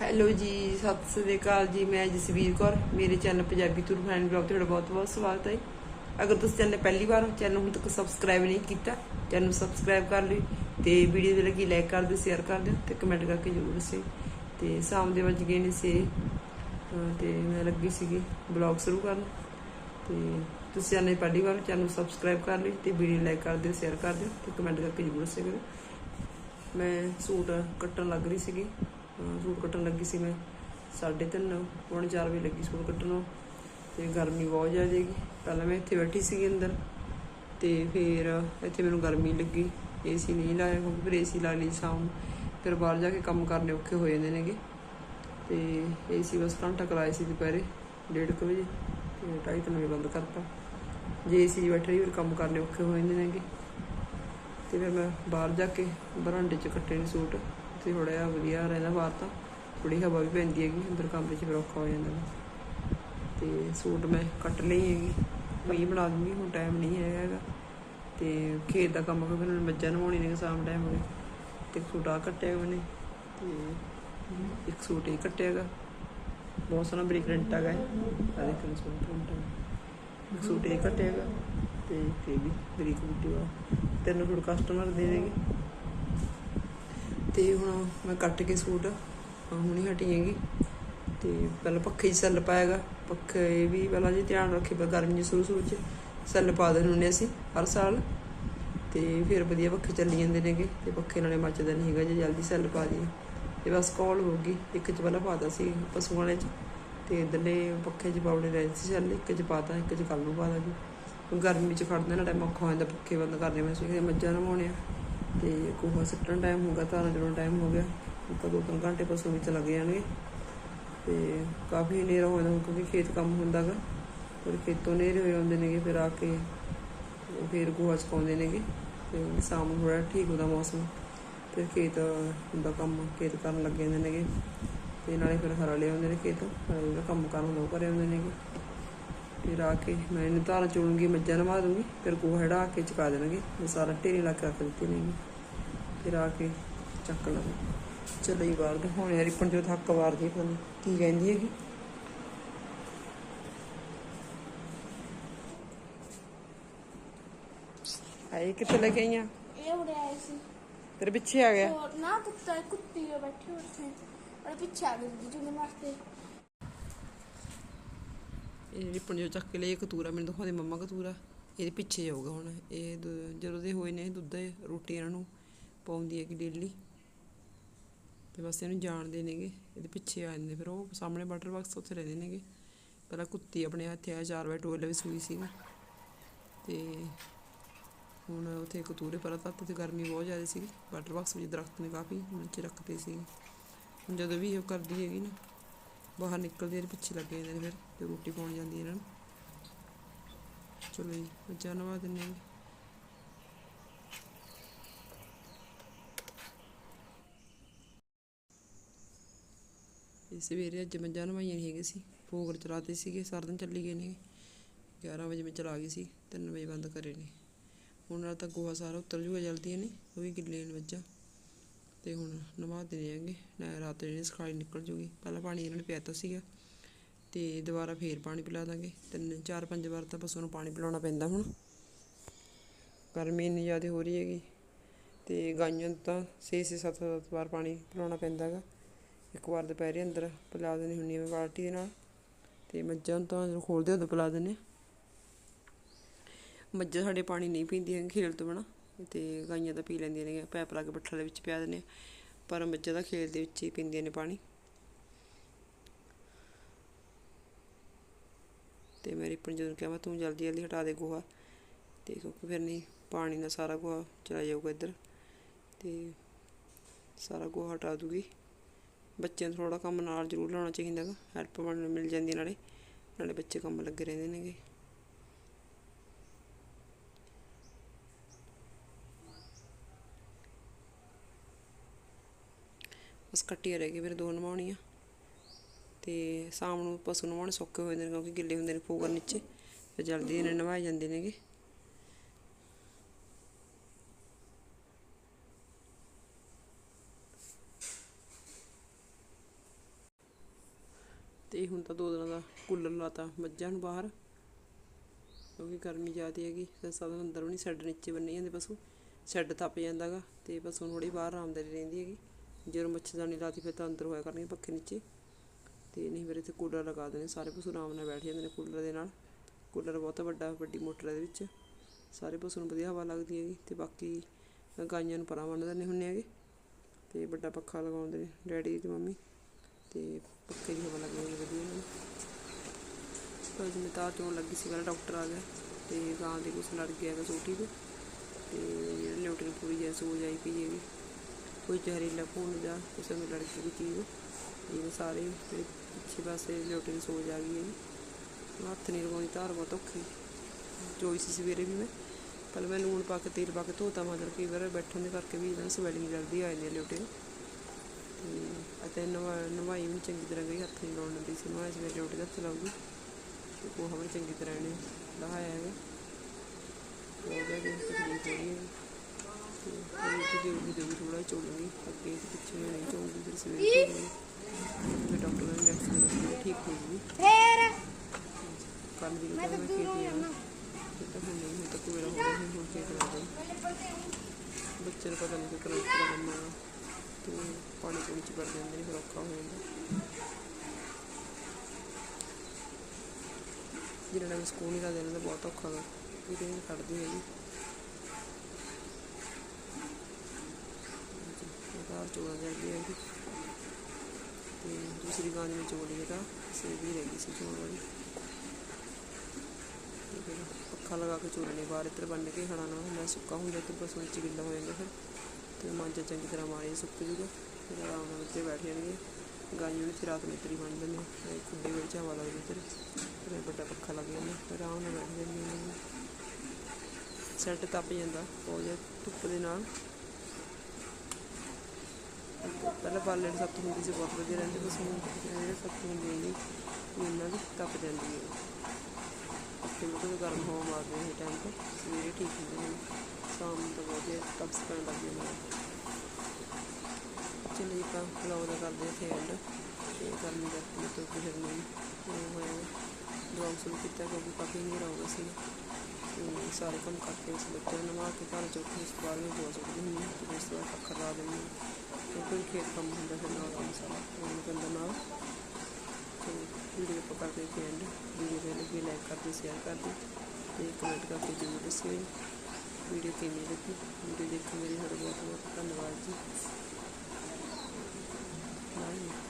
Hello ਜੀ, ਸਤਿ ਸ੍ਰੀ ਅਕਾਲ ਜੀ, ਮੈਂ ਜਸਵੀਰ ਕੌਰ, ਮੇਰੇ channel Punjabi tour fan blog ਤੁਹਾਡਾ ਬਹੁਤ ਬਹੁਤ ਸਵਾਗਤ ਹੈ। ਅਗਰ ਤੁਸੀਂ ਚੈਨਲ ਪਹਿਲੀ ਵਾਰ ਚੈਨਲ ਹੁਣ ਤੱਕ ਸਬਸਕ੍ਰਾਈਬ ਨਹੀਂ ਕੀਤਾ, ਚੈਨਲ ਨੂੰ ਸਬਸਕ੍ਰਾਈਬ ਕਰ ਲਈ ਤੇ ਵੀਡੀਓ ਦੇ ਲੱਗੀ ਲਾਈਕ ਕਰ ਦਿਓ ਸ਼ੇਅਰ ਕਰ ਦਿਓ ਤੇ ਕਮੈਂਟ ਕਰਕੇ ਜ਼ਰੂਰ ਦੱਸਿਓ। ਤੇ ਸ਼ਾਮ ਦੇ ਵੱਜ ਗਏ ਨੇ ਸੇ ਤੇ ਮੈਂ ਲੱਗੀ ਸੀਗੀ ਬਲੌਗ ਸ਼ੁਰੂ ਕਰਨ। ਤੇ ਤੁਸੀਂ ਚੈਨਲ ਪਹਿਲੀ ਵਾਰ ਚੈਨਲ ਨੂੰ ਸਬਸਕ੍ਰਾਈਬ ਕਰ ਲਈ ਤੇ ਵੀਡੀਓ ਲਾਈਕ ਕਰ ਦਿਓ ਸ਼ੇਅਰ ਕਰ ਦਿਓ ਤੇ ਕਮੈਂਟ ਕਰਕੇ ਜ਼ਰੂਰ ਦੱਸਿਓ। ਕਰੋ ਮੈਂ ਸੂਟ ਕੱਟਣ ਲੱਗ ਰਹੀ ਸੀਗੀ। ਸੂਟ ਕੱਟਣ ਲੱਗੀ ਸੀ ਮੈਂ। 3:30 ਪੌਣੇ 4 ਵਜੇ ਲੱਗੀ ਸੂਟ ਕੱਟਣ ਨੂੰ। ਤੇ ਗਰਮੀ ਬਹੁਤ ਜ਼ਿਆਦਾ ਹੈਗੀ। ਪਹਿਲਾਂ ਮੈਂ ਇੱਥੇ ਬੈਠੀ ਸੀਗੀ ਅੰਦਰ। ਤੇ ਫਿਰ ਇੱਥੇ ਮੈਨੂੰ ਗਰਮੀ ਲੱਗੀ। ਏਸੀ ਨਹੀਂ ਲਾਇਆ ਕਿਉਂਕਿ ਫਿਰ ਏਸੀ ਲਾ ਲਈ ਸ਼ਾਮ ਨੂੰ। ਫਿਰ ਬਾਹਰ ਜਾ ਕੇ ਕੰਮ ਕਰਨੇ ਔਖੇ ਹੋ ਜਾਂਦੇ ਨੇਗੇ। ਤੇ ਏਸੀ ਬਸ ਘੰਟਾ ਕਰਾਇਆ ਸੀ ਦੁਪਹਿਰੇ 1:30 ਵਜੇ। ਤੇ 2:30 ਵਜੇ ਬੰਦ ਕਰਤਾ। ਜੇ ਏਸੀ 'ਚ ਬੈਠੇ ਰਹੀ, ਫਿਰ ਕੰਮ ਕਰਨੇ ਔਖੇ ਹੋ ਜਾਂਦੇ ਨੇਗੇ। ਤੇ ਫਿਰ ਮੈਂ ਬਾਹਰ ਜਾ ਕੇ ਬਰਾਂਡੇ 'ਚ ਕੱਟੇ ਨੇ ਸੂਟ। ਤੇ ਥੋੜਾ ਜਿਹਾ ਵਧੀਆ ਰਹਿੰਦਾ ਬਾਹਰ ਤਾਂ। ਥੋੜੀ ਹਵਾ ਵੀ ਪੈਂਦੀ ਹੈਗੀ, ਅੰਦਰ ਕਮਰੇ 'ਚ ਫਿਰ ਔਖਾ ਹੋ ਜਾਂਦਾ ਵਾ। ਤੇ ਸੂਟ ਮੈਂ ਕੱਟ ਲਈ ਹੈਗੀ ਮੈਂ ਬਣਾ ਦੂੰਗੀ ਹੁਣ ਟਾਈਮ ਨਹੀਂ ਹੈਗਾ ਹੈਗਾ। ਤੇ ਖੇਤ ਦਾ ਕੰਮ ਕਿਉਂਕਿ ਮੈਨੂੰ ਮੱਝਾਂ ਨਵਾਉਣੀ ਨੇ ਸ਼ਾਮ ਟਾਈਮ ਹੋ ਗਿਆ ਤੇ ਇੱਕ ਸੂਟ ਆ ਕੱਟਿਆ ਮੈਨੇ ਤੇ ਇੱਕ ਸੂਟ ਇਹ ਕੱਟਿਆ ਹੈਗਾ। ਬਹੁਤ ਸੋਹਣਾ ਬਰੀਕ ਪ੍ਰਿੰਟ ਹੈਗਾ ਇਹ। ਆ ਦੇਖੋ ਸੂਟ ਪ੍ਰਿੰਟ ਇੱਕ ਸੂਟ ਇਹ ਕੱਟਿਆ ਹੈਗਾ, ਤੇ ਤੇ ਵੀ ਬਰੀਕ ਬੂਟੀ ਵਾ ਤਿੰਨ ਸੂਟ ਕਸਟਮਰ ਦੇ ਤੇ ਹੁਣ ਮੈਂ ਕੱਟ ਕੇ ਸੂਟ ਹੁਣੀ ਹਟੀ ਹੈਗੀ ਤੇ ਪਹਿਲਾਂ ਪੱਖੇ 'ਚ ਸੈੱਲ ਪਾਏਗਾ ਪੱਖੇ ਵੀ ਪਹਿਲਾਂ ਜੀ ਧਿਆਨ ਰੱਖੇ ਪਰ ਗਰਮੀ 'ਚ ਸ਼ੁਰੂ ਸ਼ੁਰੂ 'ਚ ਸੈੱਲ ਪਾ ਦਿੰਦੇ ਹੁੰਦੇ ਅਸੀਂ ਹਰ ਸਾਲ। ਤੇ ਫਿਰ ਵਧੀਆ ਪੱਖੇ ਚੱਲੀ ਜਾਂਦੇ ਨੇਗੇ ਤੇ ਪੱਖੇ ਨਾਲੇ ਮੱਚਦਾ ਨਹੀਂ ਹੈਗਾ ਜੇ ਜਲਦੀ ਸੈੱਲ ਪਾ ਦਈਏ। ਤੇ ਬਸ ਕਾਲ ਹੋ ਗਈ, ਇੱਕ 'ਚ ਪਹਿਲਾਂ ਪਾਤਾ ਸੀ ਪਸ਼ੂਆਂ ਵਾਲੇ 'ਚ ਤੇ ਇਧਰਲੇ ਪੱਖੇ 'ਚ ਪਾਉਣੇ ਰਹੇ ਸੀ ਸੈੱਲ, ਇੱਕ 'ਚ ਪਾਤਾ, ਇੱਕ 'ਚ ਕੱਲ ਨੂੰ ਪਾ ਦਾਂਗੇ। ਗਰਮੀ 'ਚ ਖੜਨਾ ਨਾ ਟਾਈਮ ਔਖਾ ਹੋ ਜਾਂਦਾ ਪੱਖੇ ਬੰਦ ਕਰਦੇ ਮੈਂ ਸਵੇਰੇ ਮੱਝਾਂ ਨਵਾਉਣੇ ਆ ਤੇ ਕੋਹਾ ਸੱਟਣ ਟਾਈਮ ਹੋ ਗਿਆ ਤਾਰਾਂ ਜੜਨ ਟਾਈਮ ਹੋ ਗਿਆ ਤਾਂ ਦੋ ਤਿੰਨ ਘੰਟੇ ਪਸ਼ੂ ਵਿੱਚ ਲੱਗ ਜਾਣਗੇ। ਤੇ ਕਾਫੀ ਹਨੇਰਾ ਹੋ ਜਾਂਦਾ, ਕਿਉਂਕਿ ਖੇਤ ਕੰਮ ਹੁੰਦਾ ਗਾ। ਫਿਰ ਖੇਤੋਂ ਹਨੇਰੇ ਹੋਏ ਹੁੰਦੇ ਨੇਗੇ, ਫਿਰ ਆ ਕੇ ਫਿਰ ਗੋਹਾ ਚਕਾਉਂਦੇ ਨੇਗੇ, ਤੇ ਸ਼ਾਮ ਨੂੰ ਥੋੜਾ ਠੀਕ ਹੁੰਦਾ ਮੌਸਮ। ਫਿਰ ਖੇਤ ਦਾ ਕੰਮ, ਖੇਤ ਕਰਨ ਲੱਗੇ ਹੁੰਦੇ ਨੇਗੇ। ਤੇ ਨਾਲੇ ਫਿਰ ਹਰਾ ਲਿਆ ਹੁੰਦੇ ਨੇ ਖੇਤ ਹਰਾ ਦਾ ਕੰਮ ਕਰਨ ਉਹ ਕਰੇ ਹੁੰਦੇ ਨੇਗੇ। ਫਿਰ ਆ ਕੇ ਮੈਂ ਇਹਨੂੰ ਧਾਰਾਂ ਚੋਣਗੀ ਮੱਝਾਂ ਨਵਾ ਦੂੰਗੀ, ਫਿਰ ਗੋਹਾ ਹੜਾ ਕੇ ਚੁਕਾ ਦੇਣਗੇ ਮੈਂ ਸਾਰਾ ਢੇਰੀ ਲਾ ਕੇ ਰੱਖ ਦਿੱਤੇ ਨੇਗੇ। ਫਿਰ ਆ ਕੇ ਚੱਕ ਲਵਾਂ। ਚਲੋ ਹੀ ਬਾਹਰ ਦਿਖਾਉਣੇ ਆ ਰਿਪਨ ਜੋ ਥੱਕ ਵਾਰਦੀ ਪਤਾ ਕੀ ਕਹਿੰਦੀ ਹੈਗੀ। ਆਏ ਕਿੱਥੇ ਲੈ ਕੇ ਆਈਆਂ? ਇਹ ਉੜੇ ਆਏ ਸੀ। ਤੇਰੇ ਪਿੱਛੇ ਆ ਗਿਆ। ਹੋਰ ਨਾ ਕੁੱਤਾ ਕੁੱਤੀ ਬੈਠੀ ਉੱਥੇ। ਔਰ ਪਿੱਛੇ ਆ ਗਈ ਜੀ ਚੁੰਗੇ ਵਾਸਤੇ। ਇਹ ਰਿਪਨ ਜੋ ਚੱਕ ਕੇ ਲਈ ਕਤੂਰਾ ਮੈਨੂੰ ਦਿਖਾਉਂਦੇ ਮੰਮਾ ਕਤੂਰਾ। ਇਹਦੇ ਪਿੱਛੇ ਜਾਊਗਾ ਹੁਣ। ਇਹ ਦੁ- ਜਦੋਂ ਦੇ ਹੋਏ ਨੇ ਦੁੱਧ ਰੋਟੀ ਇਹਨਾਂ ਨੂੰ। ਪਾਉਂਦੀ ਹੈ ਕਿ ਡੇਲੀ ਤੇ ਬਸ ਇਹਨੂੰ ਜਾਣਦੇ ਨੇਗੇ, ਇਹਦੇ ਪਿੱਛੇ ਆ ਜਾਂਦੇ। ਫਿਰ ਉਹ ਸਾਹਮਣੇ ਵਾਟਰ ਬਾਕਸ ਉੱਥੇ ਰਹਿੰਦੇ ਨੇਗੇ। ਪਹਿਲਾਂ ਕੁੱਤੀ ਆਪਣੇ ਹੱਥੇ ਆ, ਚਾਰ ਵਜੇ ਟੋਇਲ ਵੀ ਸੂਈ ਸੀ ਤੇ ਹੁਣ ਉੱਥੇ ਕਤੂਰੇ ਪਰ ਤੱਤ ਤੇ ਗਰਮੀ ਬਹੁਤ ਜ਼ਿਆਦਾ ਸੀ ਵਾਟਰ ਬਾਕਸ ਵਿੱਚ ਦਰਖਤ ਨੇ ਕਾਫੀ ਨੀਚੇ ਰੱਖਦੇ ਸੀ ਹੁਣ ਜਦੋਂ ਵੀ ਉਹ ਕਰਦੀ ਹੈਗੀ ਨਾ, ਬਾਹਰ ਨਿਕਲਦੇ ਇਹਦੇ ਪਿੱਛੇ ਲੱਗੇ ਜਾਂਦੇ ਨੇ ਫਿਰ, ਤੇ ਰੋਟੀ ਪਾਉਣ ਜਾਂਦੀ ਇਹਨਾਂ। ਨੂੰ ਚਲੋ ਜੀ ਮੱਝਾਂ ਨਵਾ ਦਿੰਦੇ ਸਵੇਰੇ ਅੱਜ ਮੱਝਾਂ ਨਵਾਈਆਂ ਨਹੀਂ ਹੈਗੇ ਸੀ, ਭੋਗ ਚਲਾਤੇ ਸੀਗੇ, ਸਾਰਾ ਦਿਨ ਚੱਲੀ ਗਏ ਨੇ 11 ਵਜੇ ਮੈਂ ਚਲਾ ਗਈ ਸੀ 3 ਵਜੇ ਬੰਦ ਕਰੇ ਨੇ। ਹੁਣ ਨਾਲ ਤਾਂ ਗੋਹਾ ਸਾਰਾ ਉਤਰ ਜੂਗਾ ਜਲਦੀ ਨੇ, ਉਹ ਵੀ ਗਿੱਲੇ ਨੇ ਮੱਝਾਂ ਤੇ ਹੁਣ ਨਵਾ ਦੇਣੇ ਹੈਗੇ ਨਾ ਰਾਤ ਜਿਹੜੀ ਸਖਾਈ ਨਿਕਲ ਜੂਗੀ। ਪਹਿਲਾਂ ਪਾਣੀ ਇਹਨਾਂ ਨੇ ਪਿਆਤਾ ਸੀਗਾ, ਤੇ ਦੁਬਾਰਾ ਫੇਰ ਪਾਣੀ ਪਿਲਾ ਦਾਂਗੇ। ਤਿੰਨ, ਚਾਰ, ਪੰਜ ਵਾਰ ਤਾਂ ਪਸ਼ੂ ਨੂੰ ਪਾਣੀ ਪਿਲਾਉਣਾ ਪੈਂਦਾ ਹੁਣ। ਗਰਮੀ ਇੰਨੀ ਜ਼ਿਆਦਾ ਹੋ ਰਹੀ ਹੈਗੀ, ਤੇ ਗਾਈਆਂ ਨੂੰ ਤਾਂ 6-6 7-7 ਵਾਰ ਪਾਣੀ ਪਿਲਾਉਣਾ ਪੈਂਦਾ ਹੈਗਾ। ਇੱਕ ਵਾਰ ਦੁਪਹਿਰੇ ਅੰਦਰ ਪਿਲਾ ਦੇਣੀ ਹੁੰਦੀ ਹੈ ਬਾਲਟੀ ਦੇ ਨਾਲ, ਤੇ ਮੱਝਾਂ ਨੂੰ ਤਾਂ ਜਦੋਂ ਖੋਲਦੇ ਉਦੋਂ ਪਿਲਾ ਦਿੰਦੇ ਹਾਂ ਮੱਝਾਂ ਸਾਡੇ ਪਾਣੀ ਨਹੀਂ ਪੀਂਦੀਆਂ ਖੇਲ ਤੋਂ ਬਣਾ ਤੇ ਗਾਈਆਂ ਤਾਂ ਪੀ ਲੈਂਦੀਆਂ ਨੇ ਪੈਪ ਲਾ ਕੇ ਬੱਠਲ ਦੇ ਵਿੱਚ ਪਿਆ ਦਿੰਦੇ ਹਾਂ। ਪਰ ਮੱਝਾਂ ਤਾਂ ਖੇਲ ਦੇ ਵਿੱਚ ਹੀ ਪੀਂਦੀਆਂ ਨੇ ਪਾਣੀ ਤੇ ਮੇਰੀ ਰਿਪਨ ਜਦੋਂ ਕਿਹਾ ਮੈਂ ਤੂੰ ਜਲਦੀ ਜਲਦੀ ਹਟਾ ਦੇ ਗੋਹਾ, ਤੇ ਕਿਉਂਕਿ ਫਿਰ ਨਹੀਂ ਪਾਣੀ ਨਾਲ ਸਾਰਾ ਗੋਹਾ ਚਲਾ ਜਾਊਗਾ ਇੱਧਰ, ਤੇ ਸਾਰਾ ਗੋਹਾ ਹਟਾ ਦੂਗੀ ਬੱਚਿਆਂ ਨੂੰ ਥੋੜਾ ਕੰਮ ਨਾਲ ਜ਼ਰੂਰ ਲਾਉਣਾ ਚਾਹੀਦਾ ਗਾ ਹੈਲਪ ਬਣ, ਮਿਲ ਜਾਂਦੀ ਹੈ ਨਾਲੇ ਨਾਲੇ ਬੱਚੇ ਕੰਮ ਲੱਗੇ ਰਹਿੰਦੇ ਨੇਗੇ। ਬਸ ਕੱਟੀਆਂ ਰਹਿ ਗਈ ਫਿਰ ਦੋ ਨਵਾਉਣੀਆਂ, ਤੇ ਸ਼ਾਮ ਨੂੰ ਪਸ਼ੂ ਨਵਾਉਣੇ ਸੌਖੇ ਹੋ ਜਾਂਦੇ ਨੇ, ਕਿਉਂਕਿ ਗਿੱਲੇ ਹੁੰਦੇ ਨੇ ਫੋਗਰ ਨੀਚੇ ਫਿਰ ਜਲਦੀ ਇਹਨੇ ਨਵਾਏ ਜਾਂਦੇ ਨੇਗੇ। ਤੇ ਹੁਣ ਤਾਂ ਦੋ ਦਿਨਾਂ ਦਾ ਕੂਲਰ ਲਾਤਾ ਮੱਝਾਂ ਨੂੰ ਬਾਹਰ। ਕਿਉਂਕਿ ਗਰਮੀ ਜ਼ਿਆਦੀ ਹੈਗੀ, ਫਿਰ ਸਾਧਨ ਅੰਦਰ ਵੀ ਨਹੀਂ ਸ਼ੈੱਡ ਨੀਚੇ ਬੰਨੇ ਜਾਂਦੇ ਪਸ਼ੂ। ਸ਼ੈੱਡ ਤਪ ਜਾਂਦਾਗਾ ਤੇ ਪਸ਼ੂ ਨੂੰ ਥੋੜੀ ਬਾਹਰ ਆਰਾਮਦਾਰੀ ਰਹਿੰਦੀ ਹੈਗੀ। ਜਦੋਂ ਮੱਛਰਦਾਨੀ ਲਾਤੀ ਫਿਰ ਤਾਂ ਅੰਦਰ ਹੋਇਆ ਕਰਨਗੇ ਪੱਖੇ ਨੀਚੇ। ਤੇ ਨਹੀਂ ਫਿਰ ਇੱਥੇ ਕੂਲਰ ਲਗਾ ਦੇਣੇ, ਸਾਰੇ ਪਸ਼ੂ ਆਰਾਮ ਨਾਲ ਬੈਠ ਜਾਂਦੇ ਨੇ ਕੂਲਰ ਦੇ ਨਾਲ। ਕੂਲਰ ਬਹੁਤ ਵੱਡਾ, ਵੱਡੀ ਮੋਟਰ ਹੈ ਇਹਦੇ ਵਿੱਚ। ਸਾਰੇ ਪਸ਼ੂ ਨੂੰ ਵਧੀਆ ਹਵਾ ਲੱਗਦੀ ਹੈਗੀ ਤੇ ਬਾਕੀ ਗਾਈਆਂ ਨੂੰ ਪਰਾਂ ਬੰਨ ਦਿੰਦੇ ਹੁੰਦੇ ਹੈਗੇ। ਤੇ ਵੱਡਾ ਪੱਖਾ ਲਗਾਉਂਦੇ ਨੇ ਡੈਡੀ ਤੇ ਮੰਮੀ। ਤੇ ਪੱਕੇ ਦੀ ਹਵਾ ਲੱਗਦੀ ਹੈ ਵਧੀਆ ਇਹਨਾਂ ਪਰ ਜਿਵੇਂ ਤਾਰ ਚੋਂ ਲੱਗੀ ਸੀ ਪਹਿਲਾਂ ਡਾਕਟਰ ਆ ਗਿਆ ਤੇ ਗਾਂ ਦੇ ਕੁਛ ਲੜ ਗਿਆ ਹੈਗਾ ਸੋਟੀ ਦੇ ਤੇ ਜਿਹੜੀ ਲਿਊਟਨ ਪੂਰੀ ਜੈ ਸੋ ਆਈ ਪਈ ਹੈਗੀ। ਕੋਈ ਜ਼ਹਿਰੀਲਾ ਖੂਨ ਜਾਂ, ਕਿਸੇ ਨੂੰ ਲੜ ਗਈ ਚੀਜ਼। ਜਿਵੇਂ ਸਾਰੇ ਮੇਰੇ ਪਿੱਛੇ ਪਾਸੇ ਲਿਊਟਨ ਸੋਜ ਆ ਗਈ ਹੈਗੀ। ਹੱਥ ਨਹੀਂ ਲਗਾਉਂਦੀ, ਧਾਰ ਬਹੁਤ ਔਖੀ। ਚੋਈ ਸੀ ਸਵੇਰੇ ਵੀ ਮੈਂ, ਪਹਿਲਾਂ ਮੈਂ ਲੂਣ ਪਾ ਕੇ, ਤੇਲ ਪਾ ਕੇ ਧੋਤਾ, ਮਗਰ ਕਈ ਵਾਰ ਬੈਠਣ ਦੇ ਕਰਕੇ ਵੀ ਇਹਨਾਂ ਸਵੈਲਿੰਗ ਜਲਦੀ ਆ ਜਾਂਦੀ ਹੈ ਲਿਊਟਨ ਅਤੇ ਨਵਾ ਨਵਾਈ ਵੀ ਚੰਗੀ ਤਰ੍ਹਾਂ ਗਈ ਹੱਥ ਨਹੀਂ ਲਾਉਣ ਦਿੰਦੀ ਸੀ। ਨਵਾਈ ਸਵੇਰੇ ਲਿਊਟਨ ਹੱਥ ਲਾਉਂਗੀ ਤੇ ਉਹ ਹਵਾ ਚੰਗੀ ਤਰ੍ਹਾਂ ਇਹਨੇ ਲਹਾਇਆ ਹੈਗਾ। ਹੋ ਗਿਆ ਕਿ ਤਕਲੀਫ ਹੋ ਰਹੀ ਹੈ ਤੇ ਇਹ ਵੀ ਵੀਡੀਓ ਵੀ ਥੋੜਾ ਚੋਲੂਗੀ ਅੱਗੇ ਤੇ ਪਿੱਛੇ ਮੈਂ ਨਹੀਂ ਚੋਲੂਗੀ ਫਿਰ ਸਵੇਰੇ ਚੋਲੂਗੀ ਫਿਰ ਡਾਕਟਰ ਨੇ ਇੰਜੈਕਸ਼ਨ ਦਿੱਤਾ ਠੀਕ ਹੋ ਗਈ ਫੇਰ? ਕੱਲ ਵੀ ਮੈਂ ਤਾਂ ਮੈਂ ਦੂਰੋਂ ਖੇਤੀ ਆ ਜਾਣਾ ਤਾਂ ਹੁਣ ਨਹੀਂ ਹੁਣ ਤਾਂ ਕੋਈ ਹੋ ਗਿਆ ਹੁਣ ਕੀ ਕਰਾਂ। ਬੱਚੇ ਨੂੰ ਪਤਾ ਨਹੀਂ ਕਿ ਕਰੰਟ ਦਾ ਕੰਮ ਆ ਤੇ ਪਾਣੀ ਪੂਣੀ ਚ ਵੜ ਜਾਂਦੇ ਨੇ ਫਿਰ ਔਖਾ ਹੋ ਜਾਂਦਾ ਜਿਹਨਾਂ ਨੇ ਸਕੂਲ ਨਹੀਂ ਕਰਦੇ ਇਹਨਾਂ ਦਾ ਬਹੁਤ ਔਖਾ ਗਾ ਇਹਦੇ ਨਹੀਂ ਕੱਢਦੇ ਹੈਗੇ ਬਾਹਰ ਚੋਣਾ ਜਾਂਦੀ ਹੈਗੀ ਤੇ ਦੂਸਰੀ ਗਾਂ ਜਿਵੇਂ ਚੋਲੀ ਹੈਗਾ ਸੇ ਵੀ ਰਹਿ ਗਈ ਸੀ ਚੋਣ ਵਾਲੀ ਤੇ ਫਿਰ ਪੱਖਾ ਲਗਾ ਕੇ ਚੋਲਣੇ ਬਾਹਰ ਇੱਧਰ ਬੰਨ ਕੇ ਖੜਾ ਨਾ ਹੁੰਦਾ ਸੁੱਕਾ ਹੁੰਦਾ ਤੇ ਬਸ ਵਿੱਚ ਗਿੱਲਾ ਹੋ ਜਾਂਦਾ ਫਿਰ ਤੇ ਮਾਂਜਾ ਚੰਗੀ ਤਰ੍ਹਾਂ ਮਾਰੇ ਸੁੱਕ ਜੂਗਾ ਫਿਰ ਆਰਾਮ ਨਾਲ ਉੱਤੇ ਬੈਠ ਜਾਣਗੇ। ਗਾਈਆਂ ਵਿੱਚ ਰਾਤ ਨੂੰ ਬਣ ਹੀ ਬੰਨ ਦਿੰਦੇ ਖੁੱਡੇ ਵਿੱਚ ਹਵਾ ਲੱਗਦੀ ਇੱਧਰ ਫਿਰ ਵੱਡਾ ਪੱਖਾ ਲੱਗ ਜਾਂਦਾ, ਫਿਰ ਆਰਾਮ ਨਾਲ ਬੈਠ ਜਾਂਦੀਆਂ ਨੇ। ਸੈੱਟ ਤਪ ਜਾਂਦਾ ਹੋ ਜਾ ਧੁੱਪ ਦੇ ਨਾਲ। ਪਹਿਲਾਂ ਬਾਲਣ ਸਭ ਤੋਂ ਹੁੰਦੀ ਸੀ, ਬਹੁਤ ਵਧੀਆ ਰਹਿੰਦੇ ਬਸ ਹੁਣ ਸਭ ਤੋਂ ਹੁੰਦੀ ਨਹੀਂ ਇਹਨਾਂ ਦੀ ਤਪ ਜਾਂਦੀ ਹੈ। ਤੇ ਗਰਮ ਹਵਾ ਮਾਰਦੇ ਨੇ ਟਾਈਮ ਤੇ। ਸਵੇਰੇ ਠੀਕ ਹੁੰਦੇ ਹਨ ਸ਼ਾਮ ਨੂੰ ਤਾਂ ਵਧੀਆ ਤਪਸ ਪੈਣ ਲੱਗ ਜਾਂਦੀ ਹੈ ਚਲੋ ਆਪਾਂ ਵਲੌਗ ਦਾ ਕਰਦੇ ਹਾਂ ਇੱਥੇ ਐਂਡ ਤੇ ਗਰਮੀ ਕਰਕੇ ਮੈਂ ਤੋਂ ਫਿਰ ਨਹੀਂ। ਉਹ ਹੋਇਆ ਵਲੌਗ ਸ਼ੁਰੂ ਕੀਤਾ ਕਿਉਂਕਿ ਕਾਫੀ ਨਹੀਂ ਹੋ ਸੀ। ਤੇ ਸਾਰੇ ਕੰਮ ਕਰਕੇ ਉਸ ਬੱਚਿਆਂ ਨੂੰ ਨਵਾ ਕੇ ਘਰ ਚੌਕੀ ਉਸ ਤੋਂ ਬਾਅਦ ਮੈਂ ਸਕਦੀ ਹੁੰਦੀ ਹਾਂ ਤੇ ਉਸ ਤੋਂ ਬਾਅਦ ਪੱਖਾ ਲਾ ਦਿੰਦੀ ਹਾਂ। ਤੇ ਖੇਤ ਕੰਮ ਹੁੰਦਾ ਫਿਰ ਨਾਲ ਕੰਮ ਸਾਰਾ। ਉਹਨਾਂ ਪੈਂਦਾ ਨਾਲ। ਤੇ ਵੀਡੀਓ को करते हैं एंड वीडियो को लगे लाइक कर दें शेयर कर दें तो कमेंट करके जरूर दसियो वीडियो ਕਿਵੇਂ ਲੱਗੀ ਵੀਡੀਓ ਦੇਖਣ ਲਈ ਤੁਹਾਡਾ ਬਹੁਤ ਬਹੁਤ ਧੰਨਵਾਦ ਜੀ ਬਾਏ